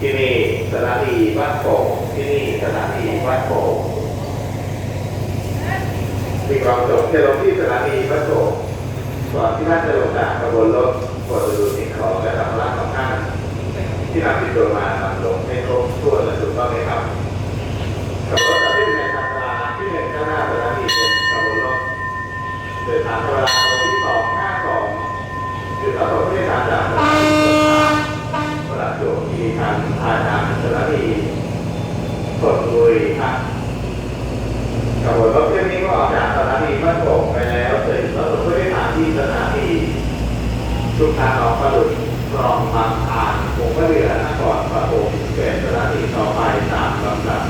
ที่นี่สถานีบ้านโป่งที่นี่สถานีบ้านโป่งมีความสุขจะลงที่สถานีบ้านโป่งก่อนที่ท่านจะลงจากขบวนรถโปรดดูสิ่งของและสัมภาระของท่านที่นำติดตัวมานำลงให้ครบถ้วน ทางทานาสราอีกดลุยทักกระบวนรถเที่ยวนี้ก็ออกจากสถานีบ้านโป่ไปแล้วเสร็จแล้วก็ได้ผ่านที่สถานีทุกทางออกประดุจกรองบางอ่านผมก็เหลือนะก่ปฐมเสร็จสถานีต่อไปตามลำดับ